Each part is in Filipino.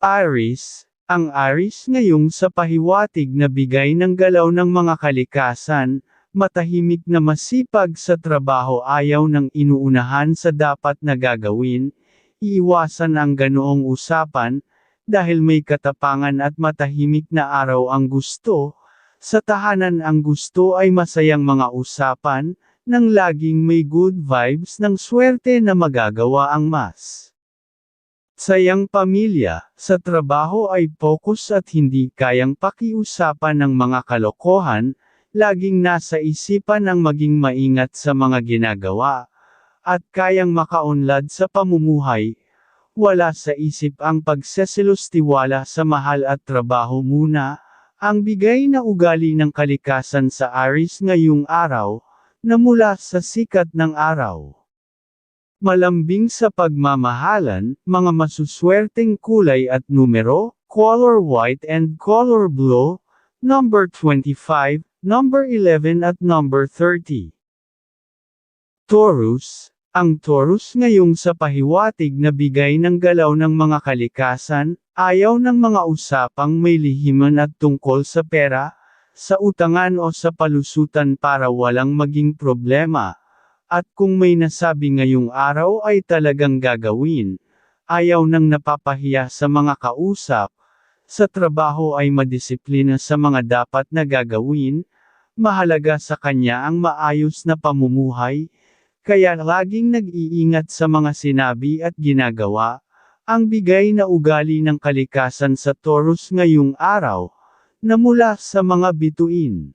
Aris, ang Aris ngayong sa pahiwatig na bigay ng galaw ng mga kalikasan, matahimik na masipag sa trabaho ayaw ng inuunahan sa dapat na gagawin, iiwasan ang ganoong usapan, dahil may katapangan at matahimik na araw ang gusto, sa tahanan ang gusto ay masayang mga usapan, nang laging may good vibes ng swerte na magagawa ang mas. Sayang pamilya, sa trabaho ay focus at hindi kayang pakiusapan ng mga kalokohan, laging nasa isipan ang maging maingat sa mga ginagawa, at kayang makaunlad sa pamumuhay, wala sa isip ang pagseselos tiwala sa mahal at trabaho muna, ang bigay na ugali ng kalikasan sa Aris ngayong araw, na mula sa sikat ng araw. Malambing sa pagmamahalan, mga masuswerteng kulay at numero, color white and color blue, number 25, number 11 at number 30. Taurus, ang Taurus ngayong sa pahiwatig na bigay ng galaw ng mga kalikasan, ayaw ng mga usapang may lihiman at tungkol sa pera, sa utangan o sa palusutan para walang maging problema. At kung may nasabi ngayong araw ay talagang gagawin, ayaw nang napapahiya sa mga kausap, sa trabaho ay madisiplina sa mga dapat na gagawin, mahalaga sa kanya ang maayos na pamumuhay, kaya laging nag-iingat sa mga sinabi at ginagawa, ang bigay na ugali ng kalikasan sa Taurus ngayong araw, na mula sa mga bituin.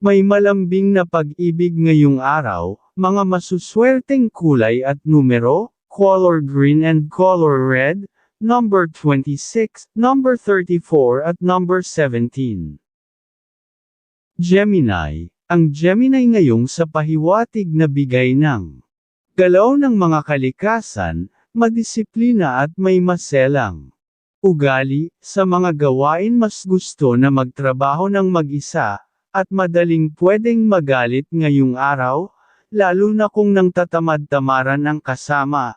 May malambing na pag-ibig ngayong araw, mga masuswerteng kulay at numero, color green and color red, number 26, number 34 at number 17. Gemini, ang Gemini ngayong sa pahiwatig na bigay ng galaw ng mga kalikasan, madisiplina at may maselang ugali, sa mga gawain mas gusto na magtrabaho ng mag-isa, at madaling pwedeng magalit ngayong araw, lalo na kung nang tatamad-tamaran ang kasama.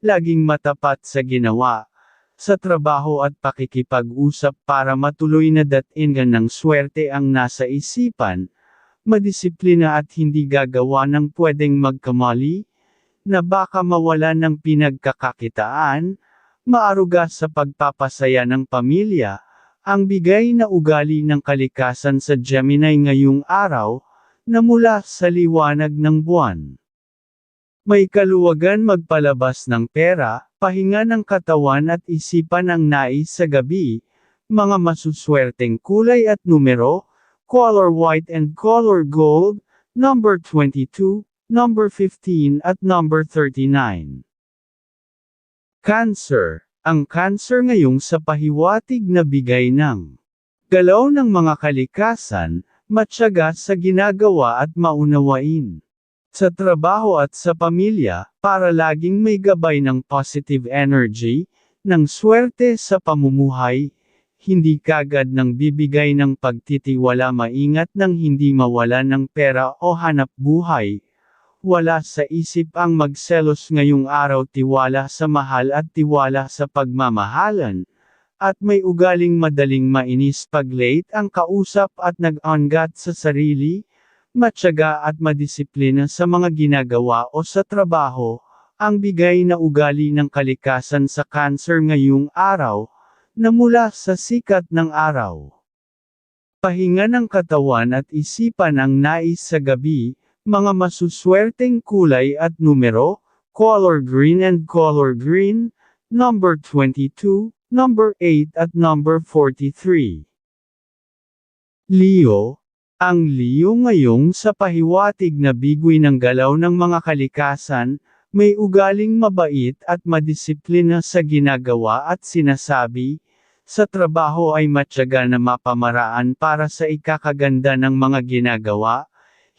Laging matapat sa ginawa, sa trabaho at pakikipag-usap para matuloy na datin ng swerte ang nasa isipan, madisiplina at hindi gagawa ng pwedeng magkamali, na baka mawala ng pinagkakakitaan, maaruga sa pagpapasaya ng pamilya, ang bigay na ugali ng kalikasan sa Gemini ngayong araw, na mula sa liwanag ng buwan. May kaluwagan magpalabas ng pera, pahinga ng katawan at isipan ang nais sa gabi, mga masuswerteng kulay at numero, color white and color gold, number 22, number 15 at number 39. Cancer ang cancer ngayong sa pahiwatig na bigay ng galaw ng mga kalikasan, matyaga sa ginagawa at maunawain. Sa trabaho at sa pamilya, para laging may gabay ng positive energy, ng swerte sa pamumuhay, hindi kagad ng bibigay ng pagtitiwala maingat ng hindi mawala ng pera o hanap buhay, wala sa isip ang magselos ngayong araw tiwala sa mahal at tiwala sa pagmamahalan. At may ugaling madaling mainis pag late ang kausap at nag-ongat sa sarili, matyaga at madisiplina sa mga ginagawa o sa trabaho, ang bigay na ugali ng kalikasan sa cancer ngayong araw, na mula sa sikat ng araw. Pahinga ng katawan at isipan ang nais sa gabi, mga masuswerteng kulay at numero, color green and color green, number 22, number 8 at number 43. Leo, ang Leo ngayong sa pahiwatig na bigwi ng galaw ng mga kalikasan, may ugaling mabait at madisiplina sa ginagawa at sinasabi, sa trabaho ay matyaga na mapamaraan para sa ikakaganda ng mga ginagawa,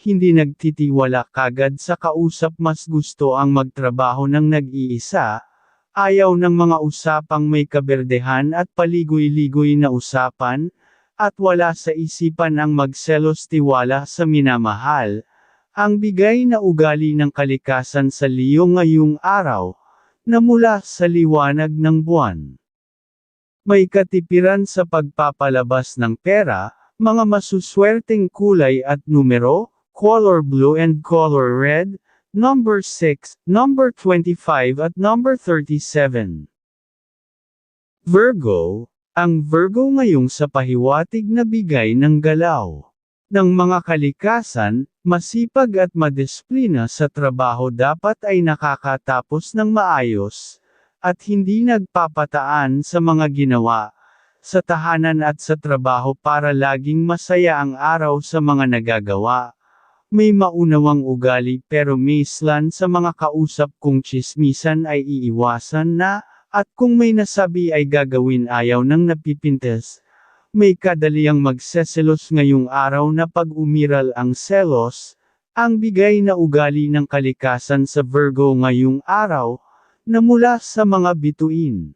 hindi nagtitiwala kagad sa kausap mas gusto ang magtrabaho ng nag-iisa, ayaw ng mga usapang may kaberdehan at paligoy-ligoy na usapan, at wala sa isipan ang magselos tiwala sa minamahal, ang bigay na ugali ng kalikasan sa liyo ngayong araw, na mula sa liwanag ng buwan. May katipiran sa pagpapalabas ng pera, mga masuswerteng kulay at numero, color blue and color red, number 6, number 25 at number 37. Virgo, ang Virgo ngayong sa pahiwatig na bigay ng galaw ng mga kalikasan, masipag at madisiplina sa trabaho dapat ay nakakatapos ng maayos, at hindi nagpapataan sa mga ginawa, sa tahanan at sa trabaho para laging masaya ang araw sa mga nagagawa. May maunawang ugali pero mislan sa mga kausap kong chismisan ay iiwasan na, at kung may nasabi ay gagawin ayaw ng napipintes, may kadaliang magseselos ngayong araw na pag umiral ang selos, ang bigay na ugali ng kalikasan sa Virgo ngayong araw, na mula sa mga bituin.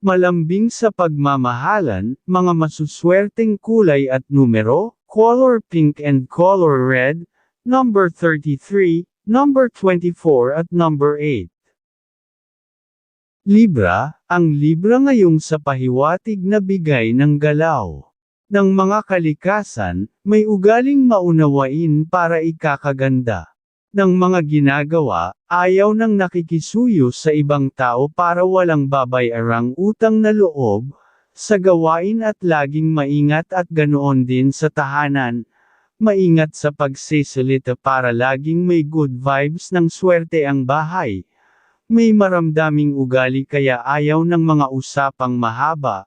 Malambing sa pagmamahalan, mga masuswerteng kulay at numero, color pink and color red, number 33, number 24 at number 8. Libra, ang Libra ngayong sa pahiwatig na bigay ng galaw ng mga kalikasan, may ugaling maunawain para ikakaganda ng mga ginagawa, ayaw nang nakikisuyo sa ibang tao para walang babayarang utang na loob, sa gawain at laging maingat at ganoon din sa tahanan, maingat sa pagsisilita para laging may good vibes ng swerte ang bahay, may maramdaming ugali kaya ayaw ng mga usapang mahaba,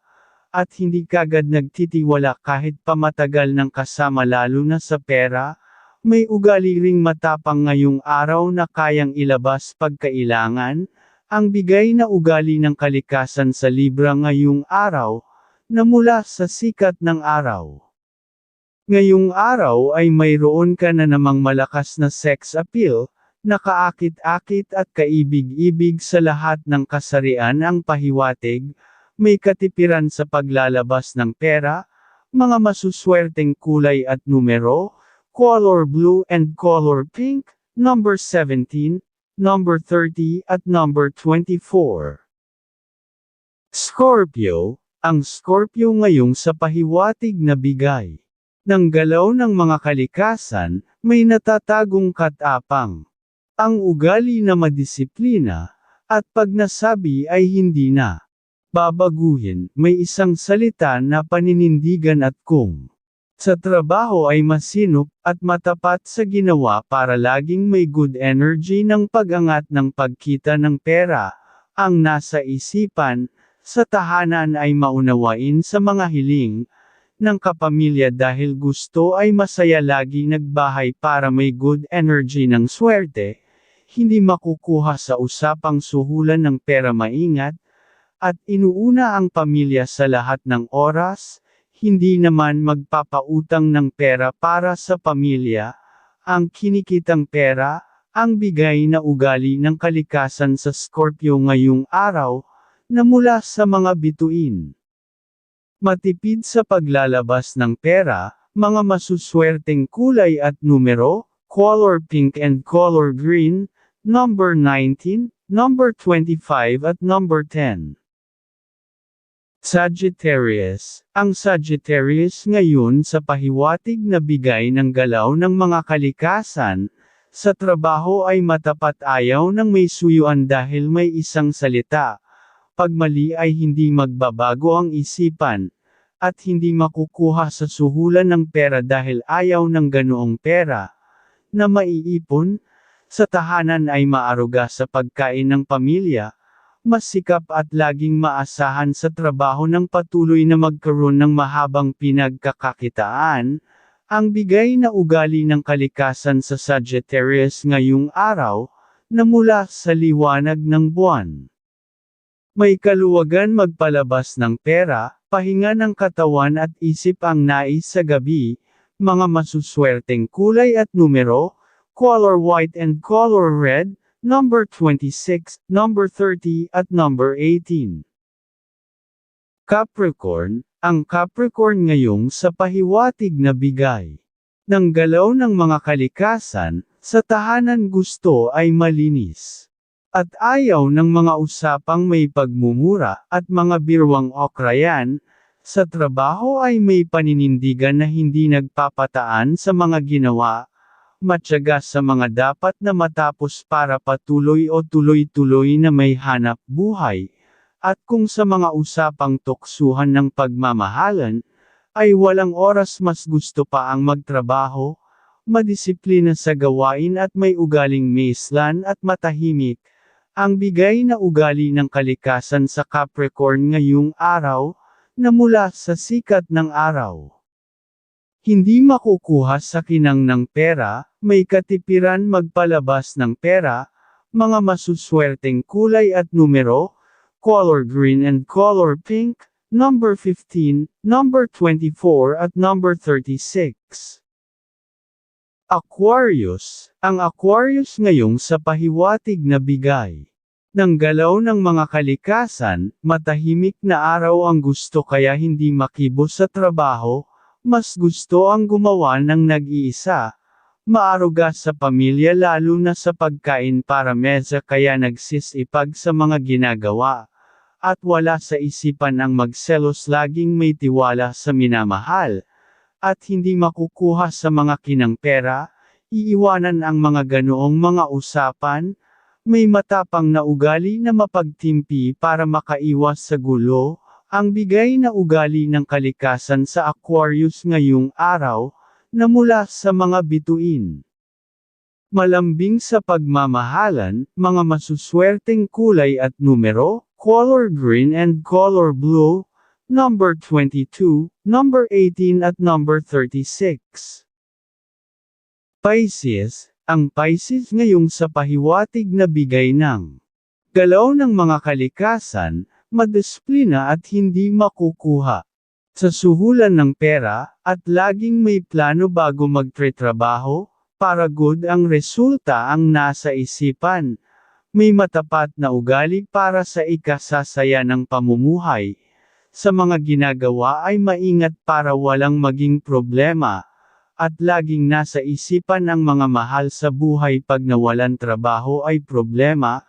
at hindi kagad nagtitiwala kahit pamatagal ng kasama lalo na sa pera, may ugali ring matapang ngayong araw na kayang ilabas pagkailangan, ang bigay na ugali ng kalikasan sa Libra ngayong araw, na mula sa sikat ng araw. Ngayong araw ay mayroon ka na namang malakas na sex appeal, Nakaakit-akit at kaibig-ibig sa lahat ng kasarian ang pahiwatig, may katipiran sa paglalabas ng pera, mga masuswerteng kulay at numero, color blue and color pink, number 17, number 30 at number 24. Scorpio, ang Scorpio ngayong sa pahiwatig na bigay ng galaw ng mga kalikasan, may natatagong katapang. Ang ugali na madisiplina, at pag nasabi ay hindi na babaguhin, may isang salita na paninindigan at kung sa trabaho ay masinop at matapat sa ginawa para laging may good energy ng pag-angat ng pagkita ng pera, ang nasa isipan, sa tahanan ay maunawain sa mga hiling, ng kapamilya dahil gusto ay masaya lagi nagbahay para may good energy ng swerte, hindi makukuha sa usapang suhulan ng pera maingat, at inuuna ang pamilya sa lahat ng oras, hindi naman magpapautang ng pera para sa pamilya, ang kinikitang pera, ang bigay na ugali ng kalikasan sa Scorpio ngayong araw, na mula sa mga bituin. Matipid sa paglalabas ng pera, mga masuswerteng kulay at numero, color pink and color green, number 19, number 25 at number 10. Sagittarius, ang Sagittarius ngayon sa pahiwatig na bigay ng galaw ng mga kalikasan, sa trabaho ay matapat ayaw ng may suyuan dahil may isang salita. Pag mali ay hindi magbabago ang isipan, at hindi makukuha sa suhulan ng pera dahil ayaw ng ganoong pera, na maiipon, sa tahanan ay maaruga sa pagkain ng pamilya, masikap at laging maasahan sa trabaho ng patuloy na magkaroon ng mahabang pinagkakakitaan, ang bigay na ugali ng kalikasan sa Sagittarius ngayong araw, na mula sa liwanag ng buwan. May kaluwagan magpalabas ng pera, pahinga ng katawan at isip ang nais sa gabi, mga masuswerteng kulay at numero, color white and color red, number 26, number 30 at number 18. Capricorn, ang Capricorn ngayong sa pahiwatig na bigay ng galaw ng mga kalikasan, sa tahanan gusto ay malinis. At ayaw ng mga usapang may pagmumura at mga birwang okrayan, sa trabaho ay may paninindigan na hindi nagpapataan sa mga ginawa, matyaga sa mga dapat na matapos para patuloy o tuloy-tuloy na may hanap buhay, at kung sa mga usapang tuksuhan ng pagmamahalan, ay walang oras mas gusto pa ang magtrabaho, madisiplina sa gawain at may ugaling maislan at matahimik, ang bigay na ugali ng kalikasan sa Capricorn ngayong araw, na mula sa sikat ng araw. Hindi makukuha sa kinang ng pera, may katipiran magpalabas ng pera, mga masuswerteng kulay at numero, color green and color pink, number 15, number 24 at number 36. Aquarius, ang Aquarius ngayong sa pahiwatig na bigay. Ng galaw ng mga kalikasan, matahimik na araw ang gusto kaya hindi makibos sa trabaho, mas gusto ang gumawa ng nag-iisa. Maaruga sa pamilya lalo na sa pagkain para mesa kaya nagsisipag sa mga ginagawa. At wala sa isipan ang magselos laging may tiwala sa minamahal. At hindi makukuha sa mga kinang pera, iiwanan ang mga ganoong mga usapan, may matapang na ugali na mapagtimpi para makaiwas sa gulo, ang bigay na ugali ng kalikasan sa Aquarius ngayong araw, na mula sa mga bituin. Malambing sa pagmamahalan, mga masuswerteng kulay at numero, color green and color blue, number 22, number 18 at number 36. Pisces, ang Pisces ngayong sa pahiwatig na bigay ng galaw ng mga kalikasan, madisiplina at hindi makukuha sa suhulan ng pera, at laging may plano bago magtre-trabaho, para good ang resulta ang nasa isipan. May matapat na ugali para sa ikasasaya ng pamumuhay. Sa mga ginagawa ay maingat para walang maging problema at laging nasa isipan ang mga mahal sa buhay pag nawalan trabaho ay problema,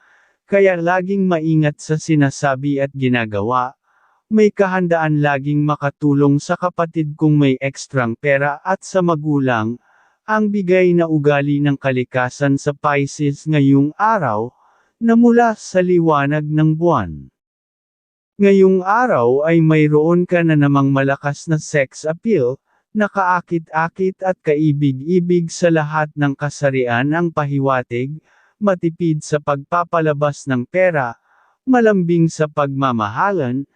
kaya laging maingat sa sinasabi at ginagawa. May kahandaan laging makatulong sa kapatid kung may ekstrang pera at sa magulang, ang bigay na ugali ng kalikasan sa Pisces ngayong araw, na mula sa liwanag ng buwan. Ngayong araw ay mayroon ka na namang malakas na sex appeal, Nakaakit-akit at kaibig-ibig sa lahat ng kasarian ang pahiwatig, matipid sa pagpapalabas ng pera, malambing sa pagmamahalan,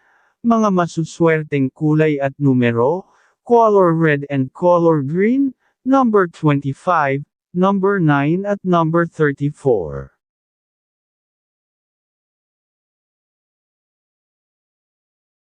mga masuswerteng kulay at numero, color red and color green, number 25, number 9 at number 34.